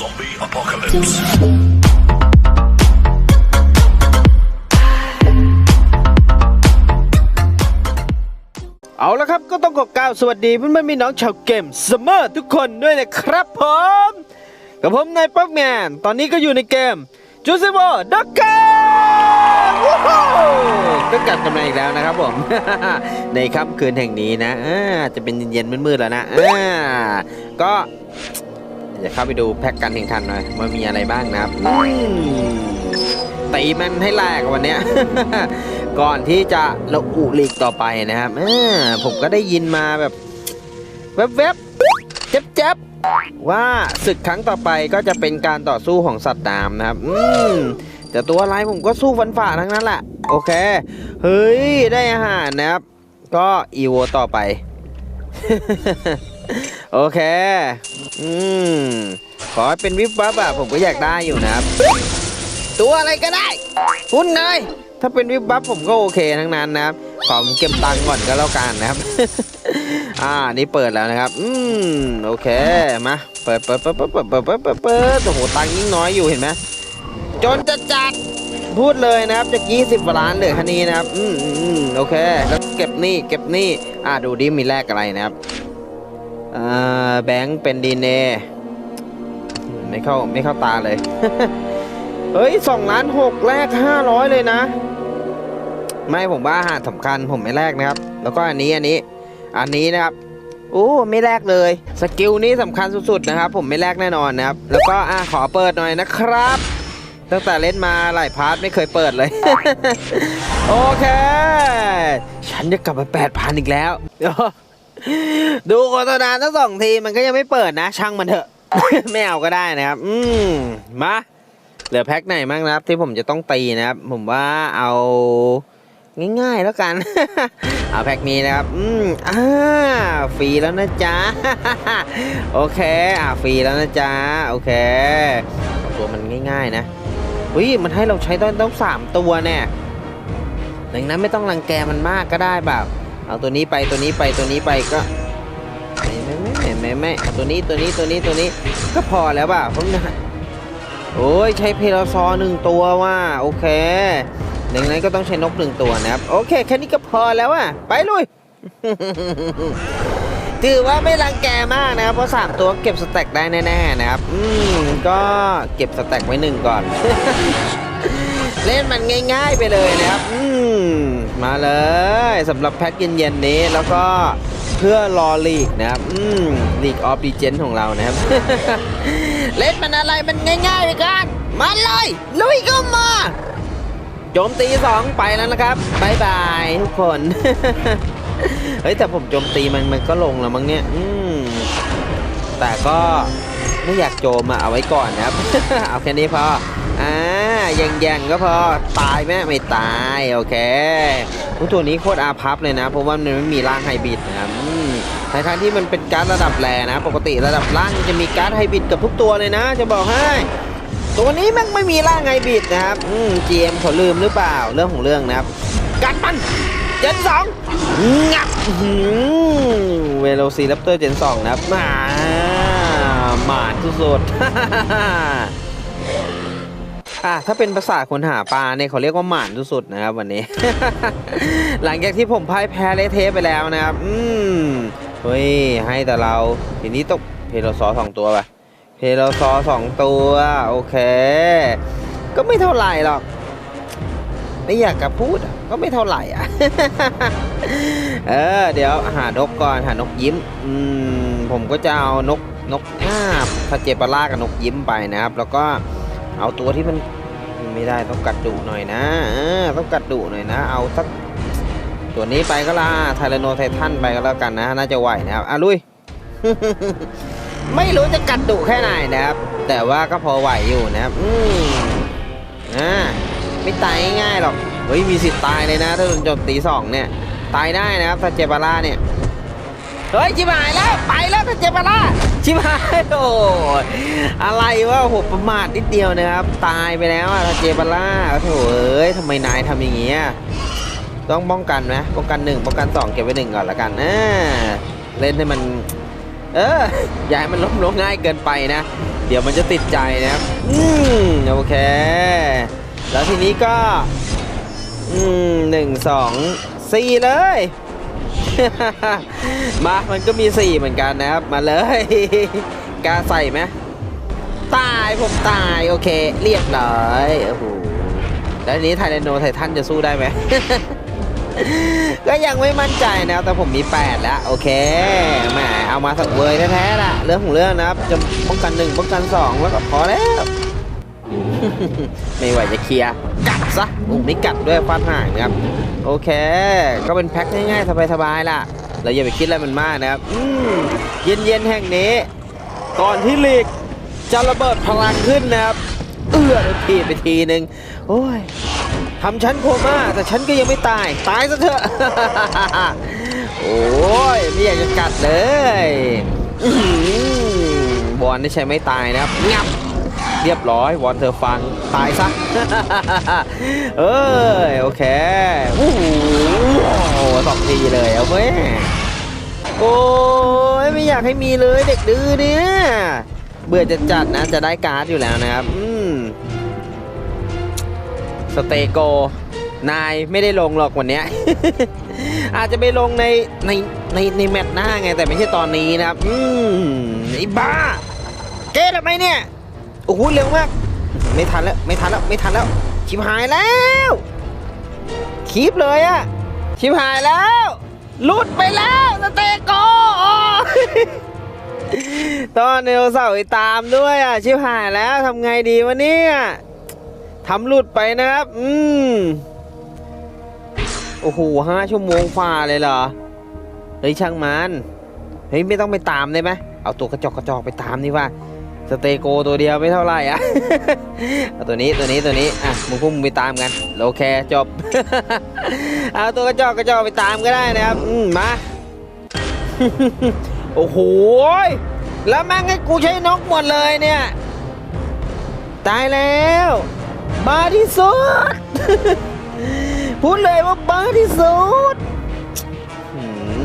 Zombie apocalypse. เอาละครับก็ต้องขอกล่าวสวัสดีเพื่อนๆพี่น้องชาวเกมเสมอทุกคนด้วยนะครับผมกับผมนายป๊อกแมนตอนนี้ก็อยู่ในเกมจูซิโบด็อกเกอร์ก็กลับกันมาอีกแล้วนะครับผม ในค่ำคืนแห่งนี้นะอ่าจะเป็นเย็นๆมืดๆแล้วนะอ่าก็ จะเข้าไปดูแพ็กการแข่งขันหน่อยว่ามีอะไรบ้างนะครับอืมตีมันให้แหลกวันเนี้ย ก่อนที่จะเราอุลีกต่อไปนะครับเออผมก็ได้ยินมาแบบแวบๆเจ็บๆว่าศึกครั้งต่อไปก็จะเป็นการต่อสู้ของสัตว์น้ำนะครับ อืมแต่ตัวอะไรผมก็สู้ฟันฝ่าทั้งนั้นแหละ โอเค เฮ้ย ได้อาหารนะครับ ก็อีโวต่อไป โอเค อืม ขอเป็นวิบวับอะผมก็อยากได้อยู่นะครับ ตัวอะไรก็ได้คุณนายถ้าเป็นวิบวับผมก็โอเคทั้งนั้นนะครับ ขอเก็บตังค์ก่อนก็แล้วกันนะครับ อ่า นี่เปิดแล้วนะครับ อืม โอเค มา เปิดเปิดเปิดเปิดเปิดเปิดเปิดเปิดเปิดโอ้โห ตังค์ยิ่งน้อยอยู่เห็นไหมจนจะจัดพูดเลยนะครับจาก20กว่าล้านเหลือแค่นี้นะครับ อืมอืมโอเค แล้วเก็บนี่เก็บนี่อ่าดูดิมีแลกอะไรนะครับ แบงค์เป็นดีเนไม่เข้าไม่เข้าตาเลย เฮ้ยสองล้านหกแลกห้าร้อยเลยนะ ไม่ผมว่าอาหารสำคัญผมไม่แลกนะครับ แล้วก็อันนี้อันนี้ อันนี้นะครับโอ้ไม่แลกเลย สกิลนี้สำคัญสุดๆนะครับ ผมไม่แลกแน่นอนนะครับ แล้วก็อะขอเปิดหน่อยนะครับ ตั้งแต่เล่นมาหลายพาร์ทไม่เคยเปิดเลย โอเค ฉันจะกลับมาแปดพันอีกแล้ว ดูโฆษณาทั้งสองทีมันก็ยังไม่เปิดนะ ช่างมันเถอะ ไม่เอาก็ได้นะครับ อืมมาเหลือแพ็คไหนบ้างนะครับที่ผมจะต้องตีนะครับ ผมว่าเอาง่ายๆแล้วกัน เอาแพ็คนี้นะครับ อืมอ่าฟรีแล้วนะจ๊ะ โอเค อ่าฟรีแล้วนะจ๊ะ โอเคตัวมันง่ายๆนะอุ้ยมันให้เราใช้ต้องต้องสามตัวแน่ดังนั้นไม่ต้องรังแกมันมากก็ได้แบบ เอาตัวนี้ไปตัวนี้ไปตัวนี้ไปก็ไม่ไม่ไม่ไม่ไม่เอาตัวนี้ตัวนี้ตัวนี้ตัวนี้ก็พอแล้วป่ะผมนะโอ้ยใช้เพลซอหนึ่งตัวว่าโอเคดังนั้นก็ต้องใช้นกหนึ่งตัวนะครับ โอเคแค่นี้ก็พอแล้วอะไปลุยถือว่าไม่รังแกมากนะครับเพราะสามตัวเก็บสแต็กได้แน่ๆนะครับ อืมก็เก็บสแต็กไว้หนึ่งก่อน เล่นมันง่าย ๆไปเลยนะครับ อืม มาเลยสำหรับแพ็กเย็นๆนี้แล้วก็เพื่อรอลีกนะครับอืมลีกออฟดีเจนของเรานะครับ เล่นมันอะไรมันง่ายๆไปกันมาเลยลุยก็มาโจมตีสองไปแล้วนะครับบายบายทุกคน เฮ้ยแต่ผมโจมตีมันมันก็ลงแล้วมั้งเนี่ย อืมแต่ก็ไม่อยากโจมอะเอาไว้ก่อนนะครับ เอาแค่นี้พออ่า ยังยังๆก็พอตายไหมไม่ตายโอเคตัวนี้โคตรอาพับเลยนะเพราะว่ามันไม่มีร่างไฮบริดนะครับอืมทั้งที่มันเป็นการดระดับแรนะ ปกติระดับล่างจะมีการดไฮบริดกับทุกตัวเลยนะ จะบอกให้ตัวนี้ม่งไม่มีร่างไฮบริดนะครับอืม GM เขาลืมหรือเปล่าเรื่องของเรื่องนะครับกัดมันเจนสองงับเวโรซีรัปเตอร์เจนสองนะครับมาหมาดสุดๆ อะถ้าเป็นภาษาคนหาปลาเนี่ยเขาเรียกว่าหมานสุดๆนะครับวันนี้ หลังจากที่ผมพ่ายแพ้เลเทไปแล้วนะครับ อืมเฮ้ยให้แต่เราทีนี้ตกเพโลซอสองตัวป่ะเพโลซอสองตัว โอเค ก็ไม่เท่าไหร่หรอก ไม่อยากจะพูดก็ไม่เท่าไหร่อะ เออ เดี๋ยวหานกก่อนหานกยิ้ม อืมผมก็จะเอานกนกอ้าพาเจปาร่ากับนกยิ้มไปนะครับ แล้วก็เอาตัวที่มัน ไม่ได้ต้องกัดดุหน่อยนะต้องกัดดุหน่อยนะ เอาสักตัวนี้ไปก็ล่ะไทแรโนไททันไปก็แล้วกันนะ น่าจะไหวนะครับอะลุย ไม่รู้จะกัดดุแค่ไหนนะครับ แต่ว่าก็พอไหวอยู่นะครับอืมอ่าไม่ตายง่ายหรอกเฮ้ยมีสิทธิ์ตายเลยนะ ถ้าโดนโจมตีสองเนี่ย ตายได้นะครับถ้าเจบาร่าเนี่ยเฮ้ยชิบหายแล้วไปแล้วถ้าเจบาร่า ชิบหายโอ้อะไรวะโหประมาทนิดเดียวนะครับ ตายไปแล้วอะเจบาร่าโถเอ้ยทำไมนายทำอย่างเงี้ยต้องป้องกันนะป้องกันหนึ่งป้องกันสองเก็บไว้หนึ่งก่อนละกันนะเล่นให้มัน เอออย่าให้มันล้มลงง่ายเกินไปนะ เดี๋ยวมันจะติดใจนะครับ อืมโอเค แล้วทีนี้ก็ อืมหนึ่งสองสี่เลย มามันก็มีสี่เหมือนกันนะครับ มาเลยกล้าใส่ไหมตายผมตายโอเค เรียบร้อยโอ้โหแล้วนี้ไทแรนโนไททันจะสู้ได้ไหมก็ยังไม่มั่นใจนะแต่ผมมี 8 แล้ว โอเคแหมเอามาสักเวยแท้ๆล่ะ เรื่องของเรื่องนะครับจะป้องกัน 1 ป้องกัน 2 แล้วก็พอแล้ว ไม่ไหวจะเคลียร์กัดซะโอ้ไม่กัดด้วยฟันห่างนะครับ โอเค ก็เป็นแพ็คง่ายๆสบายๆล่ะ เราอย่าไปคิดอะไรมันมากนะครับอืมเย็นๆแห่งนี้ ก่อนที่ลีกจะระเบิดพลังขึ้นนะครับ เอื้อดนทีไปทีหนึ่งโอ้ยทำฉันโคม่าแต่ฉันก็ยังไม่ตาย ตายซะเถอะ โอ้ยไม่อยากจะกัดเลยบอลนี่ใช้ไม่ตายนะครับงับ เรียบร้อยวอนเธอฟังตายซะ เอ้ยโอเคโอ้โหสองทีเลยเอาเว้ยโอ้ยไม่อยากให้มีเลยเด็กดื้อเนี่ยเบื่อจะจัดนะจะได้การ์ดอยู่แล้วนะครับ อืมสเตโก นายไม่ได้ลงหรอกวันนี้ อาจจะไปลงในในในในแมตช์หน้าไงแต่ไม่ใช่ตอนนี้นะครับ อืมไอ้บ้า เก๊ทำไมเนี่ย โอ้โหเร็วมาก ไม่ทันแล้ว ไม่ทันแล้ว ไม่ทันแล้ว ชิบหายแล้วคีบเลยอะชิบหายแล้วลุดไปแล้วสเตโกตอนเนวเสาร์ตามด้วยอะ ชิบหายแล้วทำไงดีวะเนี่ยทำหลุดไปนะครับ อืม โอ้โหห้าชั่วโมงฝ่าเลยเหรอ เฮ้ยช่างมัน เฮ้ยไม่ต้องไปตามได้ไหมเอาตัวกระจอกกระจอกไปตามนี่ว่า สเตโกตัวเดียวไม่เท่าไหร่อะเอาตัวนี้ตัวนี้ตัวนี้อะมึงพวกมึงไปตามกันโอเคจบ เอาตัวกระจอกกระจอกไปตามก็ได้นะครับอืมมาโอ้โหแล้วแม่งให้กูใช้นกหมดเลยเนี่ย ตายแล้วบ้าที่สุดพูดเลยว่าบ้าที่สุดหืม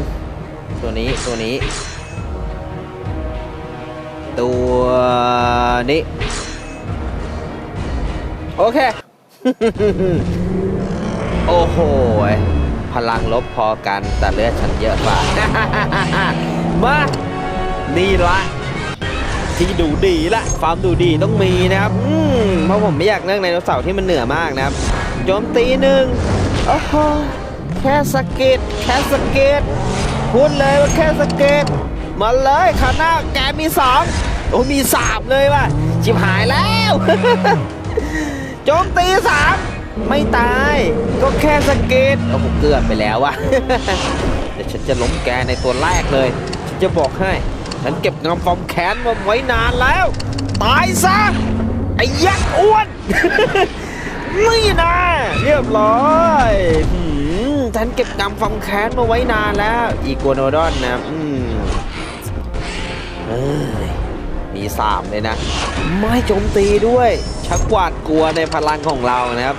ตัวนี้ตัวนี้ ตัวนี้ โอเค โอ้โห พลังลบพอกัน แต่เลือดฉันเยอะกว่ามานี่ละที่ดูดีละความดูดีต้องมีนะครับอืมเพราะผมไม่อยากเลือกไดโนเสาร์ที่มันเหนือมากนะครับโจมตีหนึ่งโอ้โหแค่สเก็ดแค่สเก็ดพูดเลยว่าแค่สเก็ดมาเลยขาหน้าแกมีสอง โอ้มีสามเลยว่ะชิบหายแล้วโจมตีสามไม่ตาย ก็แค่สเก็ดโอ้โหเกือบไปแล้วว่ะเดี๋ยวฉันจะล้มแกในตัวแรกเลย ฉันจะบอกให้ ฉันเก็บงำความแค้นมาไว้นานแล้ว ตายซะไอ้ยักษ์อ้วนนี่นะเรียบร้อยฉันเก็บงำความแค้นมาไว้นานแล้ว อีโกโนดอนนะ อืมเอ้ย มีสามเลยนะ ไม่โจมตีด้วย ชักหวาดกลัวในพลังของเรานะครับ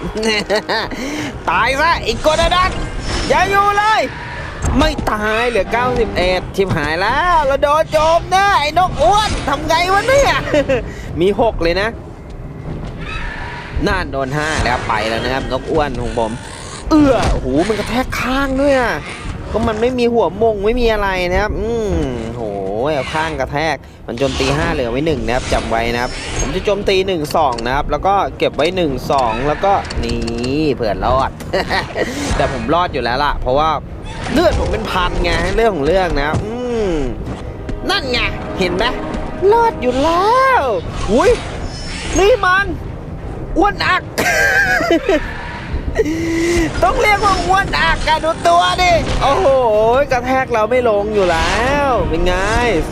ตายซะอีกโนดอนอย่าอยู่เลย ไม่ตายเหลือ 91ทิมหายแล้วเราโดนโจมนะไอ้นกอ้วนทำไงวะเนี่ย มี 6 เลยนะน่านโดน5แล้วไปแล้วนะครับนกอ้วนของผม เอื้อโอ้โหมันกระแทกข้างด้วยอะก็มันไม่มีหัวมงไม่มีอะไรนะครับ อืมโห เอาข้างกระแทก มันโจมตี 5 เหลือไว้1นะครับจำไว้นะครับ ผมจะโจมตี 1 2 นะครับ แล้วก็เก็บไว้ 1 2 แล้วก็นี่เผื่อรอด แต่ผมรอดอยู่แล้วล่ะ เพราะว่าเลือดผมเป็นพันไงเรื่องของเรื่องนะอืมนั่นไงเห็นไหมรอดอยู่แล้วอุ้ยนี่มันอ้วนอัก ต้องเรียกว่าอ้วนอักกันดูตัวดิ โอ้โห กระแทกเราไม่ลงอยู่แล้ว เป็นไง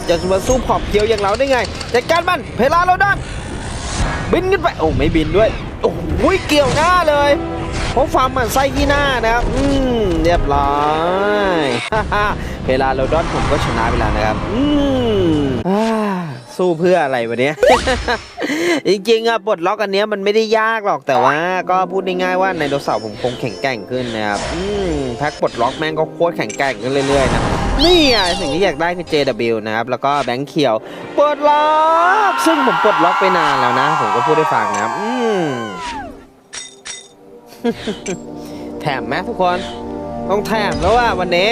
จะมาสู้ผอบเคียวอย่างเราได้ไง จัดการมัน เพลาเราดันบินขึ้นไป โอ้ไม่บินด้วย โอ้โหเกี่ยวหน้าเลยเพราะฟาร์มมันไส้ที่หน้านะครับ อืม เรียบร้อยเวลาโราดอนผมก็ชนะไปแล้วนะครับ อืมอสู้เพื่ออะไรวะเนี้ย จริงๆอะปลดล็อกอันเนี้ยมันไม่ได้ยากหรอกแต่ว่า ก็พูดง่ายๆว่าไดโนเสาร์ผมคงแข็งแกร่งขึ้นนะครับอืมแพ็คปลดล็อกแม่งก็โคตรแข็งแกร่งขึ้นเรื่อยๆนะนี่ไงสิ่งที่อยากได้คือ JW นะครับแล้วก็แบงค์เขียวปลดล็อกซึ่งผมปลดล็อกไปนานแล้วนะ ผมก็พูดให้ฟังนะครับอืมแถมไหมทุกคนต้องแถมแล้วว่าวันนี้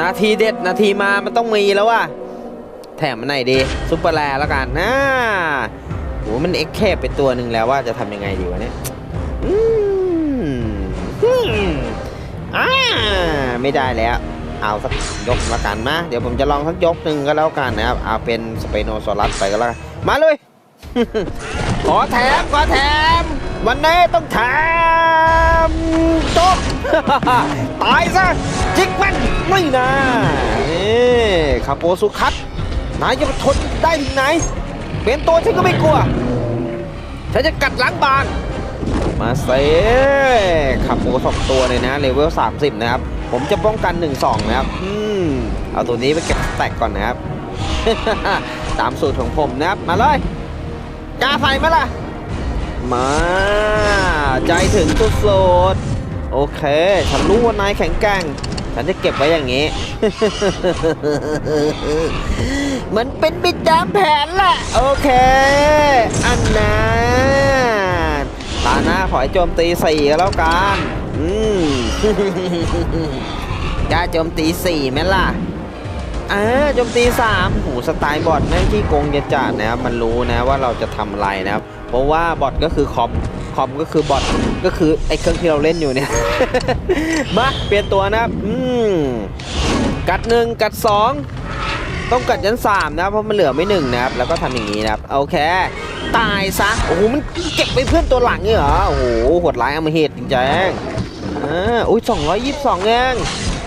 นาทีเด็ดนาทีมามันต้องมีแล้วว่าแถมมันไหนดีซุปเปอร์แลแล้วกันนะ โหมันเอ็กเคบไปตัวหนึ่งแล้วว่าจะทำยังไงดีวะเนี่ยอืมอืมอ่าไม่ได้แล้ว เอาสักยกละกันมาเดี๋ยวผมจะลองสักยกหนึ่งก็แล้วกันนะครับ เอาเป็นสเปโนซอรัสไปก็แล้วกันมาเลย ขอแถม ขอแถม วันนี้ต้องแถมจบตายซะ จิกมันไม่นะนี่คาโปสุคัตนายจะทนได้ถึงไหน เป็นตัวฉันก็ไม่กลัว ฉันจะกัดล้างบาง มาเซ่ขับโปสองตัวเลยนะเลเวล 30 นะครับ ผมจะป้องกัน 1-2 นะครับ อืม เอาตัวนี้ไปเก็บแตกก่อนนะครับ ตามสูตรของผมนะครับ มาเลยกาใส่ไหมล่ะ มา ใจถึงสุดๆโอเค ฉันรู้ว่านายแข็งแกร่ง ฉันจะเก็บไว้อย่างนี้ มันเป็นไปตามแผนแหละโอเค อันนั้นตาหน้าขอให้โจมตีสี่ก็แล้วกัน อืมกล้าโจมตีสี่ไหมล่ะอ่าโจมตีสามหูสไตล์บอทแม่งที่โกงจะจัดนะครับ มันรู้นะว่าเราจะทำอะไรนะครับ เพราะว่าบอทก็คือคอมคอมก็คือบอทก็คือไอ้เครื่องที่เราเล่นอยู่เนี่ย มาเปลี่ยนตัวนะครับ อืมกัดหนึ่งกัดสอง ต้องกัดยันสามนะครับเพราะมันเหลือไม่หนึ่งนะครับแล้วก็ทำอย่างนี้นะครับโอเค ตายซะโอ้โหมันเก็บไปเพื่อนตัวหลังเนี่เหรอโอ้โหโหดร้ายอำมหิตจริงๆอ่าอุ้ยสองร้อยยี่สิบสองเอง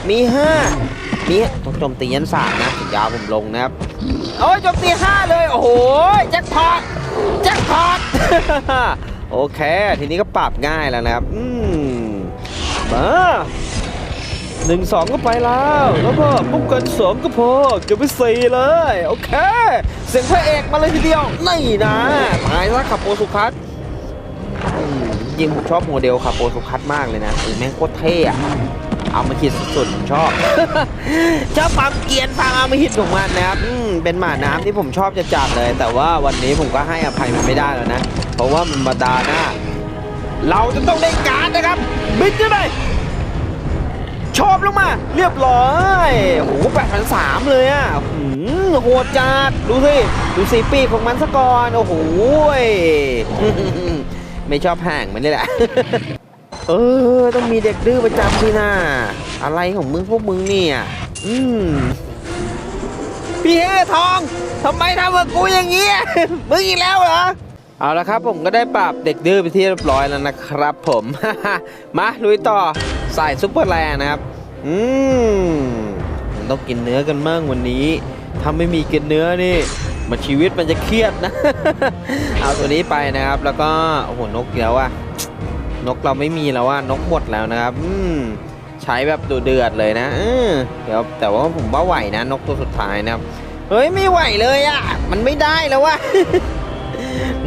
มีห้ามีต้องโจมตียันสามนะยาวผมลงนะครับโอ้ยโจมตีห้าเลยโอ้โหแจ็คพอตแจ็คพอตโอเค ทีนี้ก็ปรับง่ายแล้วนะครับอืมมา หนึ่งสองก็ไปแล้ว แล้วก็ป้องกันสองก็พอเก็บไปสี่เลย โอเค เสียงพระเอกมาเลยทีเดียว นี่นะตายซะขับโปสุคัตอืมจริงผมชอบโมเดลขับโปสุคัตมากเลยนะเออแม่งโคตรเท่อะเอามาคิดสุดๆผมชอบ ชอบความเกียนความเอามาฮิตของมันนะครับเป็นหมาน้ำที่ผมชอบจะจัดเลย แต่ว่าวันนี้ผมก็ให้อภัยมันไม่ได้แล้วนะ เพราะว่ามันมาดาหน้า เราจะต้องได้การนะครับ บิดขึ้นไป ชอบลงมา เรียบร้อยโอ้โหแปดพันสามเลยอะหืมโหดจัด ดูสิ ดูสีปีกของมันซะก่อน โอ้โหยไม่ชอบห่างมันนี่แหละเออ ต้องมีเด็กดื้อประจำที่หน้าอะไรของมึงพวกมึงเนี่ย อืมพี่เฮทองทำไมทำกับกูอย่างเงี้มึงอีกแล้วเหรอเอาละครับผมก็ได้ปรับเด็กดื้อไปที่เรียบร้อยแล้วนะครับผม มาลุยต่อ ใส่ซุปเปอร์แลนนะครับ อืมมันต้องกินเนื้อกันมั่งวันนี้ ถ้าไม่มีกินเนื้อนี่ มันชีวิตมันจะเครียดนะ เอาตัวนี้ไปนะครับ แล้วก็ โอ้โห นกเดียวอะนกเราไม่มีแล้วว่านกหมดแล้วนะครับ อืมใช้แบบดูเดือดเลยนะเออเดี๋ยวแต่ว่าผมว่าไหวนะ นกตัวสุดท้ายนะครับ เฮ้ย ไม่ไหวเลยอะมันไม่ได้แล้ววะ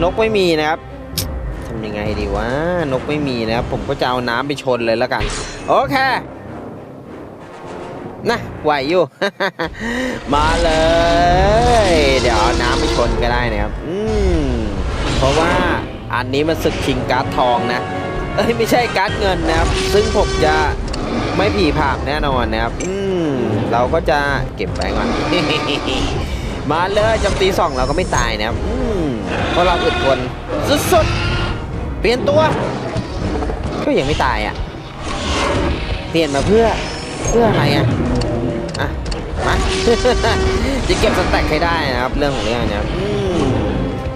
นกไม่มีนะครับำยังไงดีวะ นกไม่มีนะครับ ผมก็จะเอาน้ำไปชนเลยแล้วกัน โอเคนะไหวอยู่ มาเลย เดี๋ยวเอาน้ำไปชนก็ได้นะครับ อืม เพราะว่าอันนี้มันศึกชิงการ์ดทองนะ เอ้ยไม่ใช่การ์ดเงินนะครับ ซึ่งผมจะไม่ผีผ่ามแน่นอนนะครับ อืม เราก็จะเก็บไว้ก่อน มาเลยจำตีสองเราก็ไม่ตายนะครับ อืม เพราะเราอึดทนสุดๆ ปลี่ยนตัว ก็ยังไม่ตายอะ เปลี่ยนมาเพื่อเพื่ออะไรอะ อะ มา จะเก็บสแต็กให้ได้นะครับ เรื่องของเรื่องเนี้ย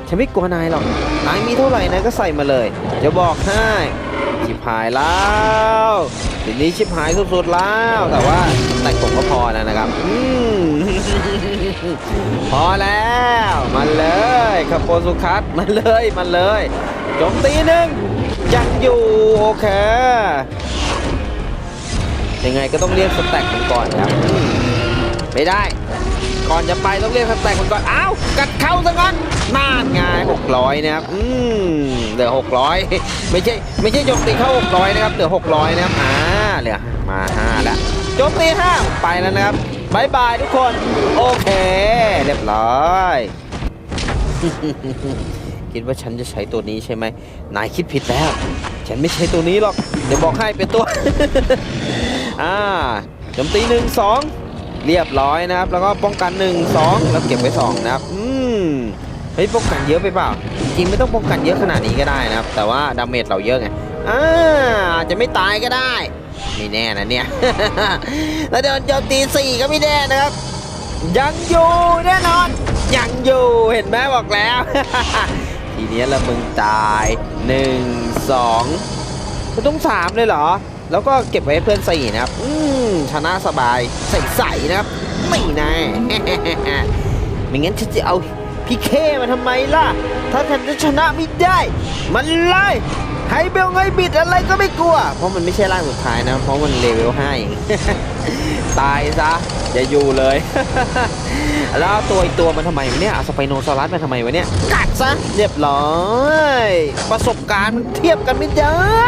ฉันไม่กลัวนายหรอก นายมีเท่าไหร่นายก็ใส่มาเลย จะบอกให้ ชิบหายแล้วทีนี้ชิบหายสุดๆแล้ว แต่ว่าแต็กผมก็พอแล้วนะครับอืมพอแล้วมาเลยคาโปสุคัตมาเลยมาเลยจมตีหนึ่งยังอยู่โอเคยังไงก็ต้องเรียกสแต็กมันก่อนครับ ไม่ได้ ก่อนจะไปต้องเรียกสแต็กมันก่อนอ้าวกัดเข้าซะก่อนน่านไงผม600นะครับอืมเหลือ600ไม่ใช่ไม่ใช่โจมตีเข้า600นะครับเหลือ600นะครับอ่าเหลือมา5แล้วโจมตี5ไปแล้วนะครับบายบายทุกคนโอเคเรียบร้อยคิดว่าฉันจะใช้ตัวนี้ใช่ไหมนายคิดผิดแล้ว ฉันไม่ใช้ตัวนี้หรอก เดี๋ยวบอกให้เป็นตัว อ่าโจมตีหนึ่งสอง เรียบร้อยนะครับ แล้วก็ป้องกันหนึ่งสองแล้วเก็บไว้สองนะครับ อืมเฮ้ยป้องกันเยอะไปเปล่า จริงๆไม่ต้องป้องกันเยอะขนาดนี้ก็ได้นะครับ แต่ว่าดาเมจเราเยอะไงอ่าจะไม่ตายก็ได้ไม่แน่นะเนี่ย แล้วโดนโจมตีสี่ก็ไม่แน่นะครับ ยังอยู่แน่นอน ยังอยู่เห็นไหมบอกแล้ว ทีเนี้ยละมึงตายหนึ่งสองก็ต้องสามเลยเหรอ แล้วก็เก็บไว้ให้เพื่อนสี่นะครับ อืมชนะสบาย ใส่ๆนะครับ ไม่แน่ไม่งั้นฉันจะเอาพี่เคมาทำไมล่ะ ถ้าฉันจะชนะไม่ได้ มันเลยไฮเบลไงบิดอะไรก็ไม่กลัว เพราะมันไม่ใช่ร่างสุดท้ายนะ เพราะมันเลเวล5เองตายซะ อย่าอยู่เลย แล้วตัวอีกตัวมันทำไมวะเนี่ยอสไปโนซอรัสมาทำไมวะเนี่ย กัดซะ เรียบร้อย ประสบการณ์มันเทียบกันไม่ได้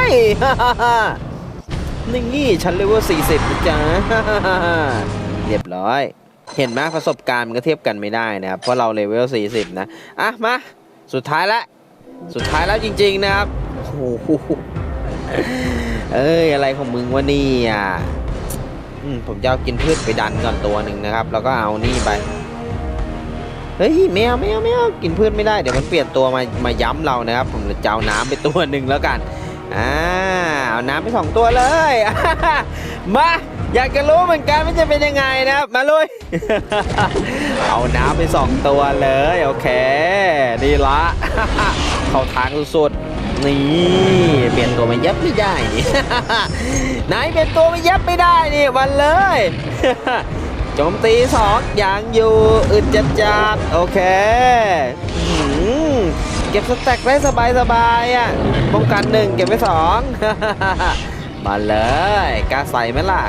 นี่นี่ฉันเลเวล40นะจ๊ะเรียบร้อย เห็นไหมประสบการณ์มันก็เทียบกันไม่ได้นะครับ เพราะเราเลเวล40นะ อะ มา สุดท้ายละ สุดท้ายแล้วจริง ๆ นะครับ โอ้โหเอ้ย อะไรของมึงวะนี่อะผมจะเอากินพืชไปดันก่อนตัวหนึ่งนะครับ แล้วก็เอานี่ไป เฮ้ยแมวแมวแมวกินพืชไม่ได้ เดี๋ยวมันเปลี่ยนตัวมามาย้ำเรานะครับ ผมจะเอาน้ำไปตัวหนึ่งแล้วกัน อ่า เอาน้ำไปสองตัวเลย มาอยากจะรู้เหมือนกันว่าจะเป็นยังไงนะครับ มาลุย เอาน้ำไปสองตัวเลย โอเค ดีละ เข้าทางสุดๆ นี่ เปลี่ยนตัวมายับไม่ได้นี่ไหนเปลี่ยนตัวมายับไม่ได้นี่วันเลยโจมตีสองอย่างอยู่อึดจัดจัดๆโอเค เก็บสแต็กได้สบายสบายอะป้องกันหนึ่งเก็บไว้สองมาเลยกล้าใส่ไหมล่ะ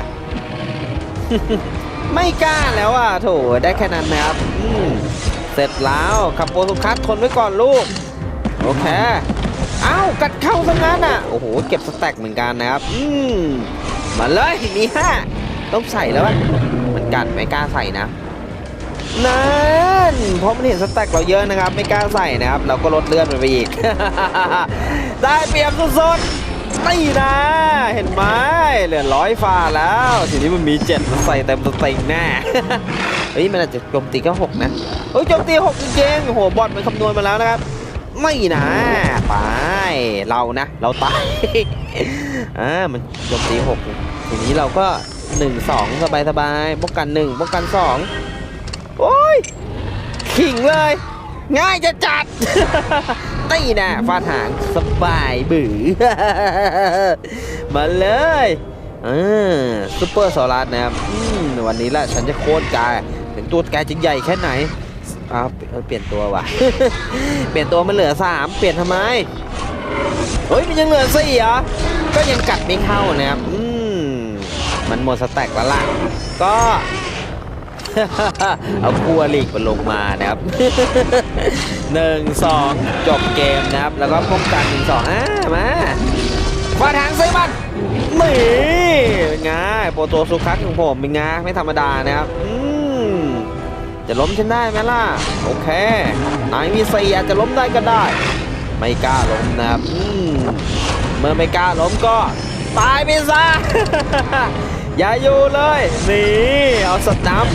ไม่กล้าแล้วอะโถได้แค่นั้นนะครับอืมเสร็จแล้วขับโปรตุคัสทนไว้ก่อนลูก โอเคเอ้ากัดเข้าซะงั้นอะโอ้โหเก็บสแต็กเหมือนกันนะครับ อืมมาเลยมีห้าต้องใส่แล้วมันกัดไม่กล้าใส่นะ นั่นเพราะมันเห็นสแต็กเราเยอะนะครับ ไม่กล้าใส่นะครับ เราก็ลดเลื่อดมันไปอีก ได้เปรียบสุดๆนี่นะ เห็นไหมเหลือร้อยฟ้าแล้ว ทีนี้มันมีเจ็ดมันใส่เต็มสติงแน่เฮ้ยมันอาจจะโจมตีแค่หกนะเฮ้ยโจมตีหกจริงๆโหบอทมันคำนวณมาแล้วนะครับ ไม่นะไปเรานะ เราตายอ่ามันโจมตีหกทีนี้เราก็หนึ่งสองสบายสบายๆป้องกันหนึ่งป้องกันสอง โอ้ย ขิงเลย ง่ายจะจัดนี่นะฟาดหางสบายบือ มาเลยอ่าซูเปอร์โซลัสนะครับวันนี้ละฉันจะโค่นแกถึงตัวแกจะใหญ่แค่ไหนอ้าวเออเปลี่ยนตัวว่ะ เปลี่ยนตัวมันเหลือสามเปลี่ยนทำไม เฮ้ย มันยังเหลือสี่เหรอ ก็ยังกัดไม่เข้านะครับ อืม มันหมดสแต็กแล้วล่ะ ก็ เอาคัวลีกมันลงมานะครับหนึ่งสองจบเกมนะครับ แล้วก็ป้องกันหนึ่งสองอ่ามาฟาดหางใส่มันนี่เป็นไงโปรโตสุคัสของผมเป็นไงไม่ธรรมดานะครับจะล้มฉันได้ไหมล่ะ โอเค นายมีสี่อาจจะล้มได้ก็ได้ ไม่กล้าล้มนะครับเมื่อไม่กล้าล้มก็ ตายไปซะ อย่าอยู่เลย นี่ เอาสนาม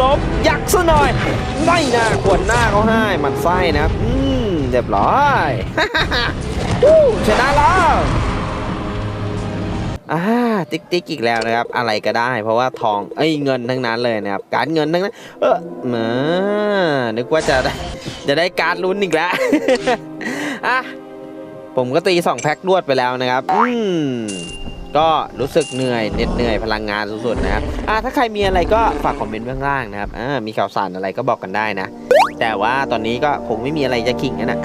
ลบยักษ์ซะหน่อย ไม่นะขวนหน้าเขาให้มันไส้นะครับอืมเรียบร้อยชนะแล้วอ่าติ๊กติ๊กอีกแล้วนะครับ อะไรก็ได้ เพราะว่าทองเอ้ยเงินทั้งนั้นเลยนะครับ การเงินทั้งนั้น เออมานึกว่าจะได้จะได้การลุ้นอีกแล้วอะผมก็ตีสองแพ็ครวดไปแล้วนะครับ อืม ก็รู้สึกเหนื่อยเหน็ดเหนื่อยพลังงานสุดๆนะครับอะถ้าใครมีอะไรก็ฝากคอมเมนต์ข้างล่างนะครับอ่ามีข่าวสารอะไรก็บอกกันได้นะ แต่ว่าตอนนี้ก็ผมไม่มีอะไรจะขิงนะ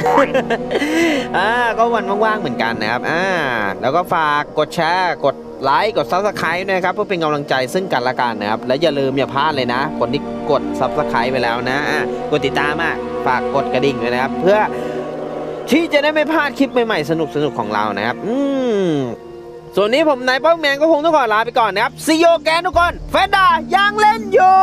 อ่าก็วันว่างๆเหมือนกันนะครับอ่าแล้วก็ฝากกดแชร์กดไลค์กดซับสไครต์นะครับเพื่อเป็นกำลังใจซึ่งกันและกันนะครับ และอย่าลืมอย่าพลาดเลยนะ คนที่กดซับสไครต์ไปแล้วนะอะกดติดตามอะฝากกดกระดิ่งด้วยนะครับ เพื่อที่จะได้ไม่พลาดคลิปใหม่ๆสนุกๆของเรานะครับ อืม ส่วนนี้ผมนายป้องแมนก็คงต้องขอลาไปก่อนนะครับซีโอแกนทุกคน เฟนดายังเล่นอยู่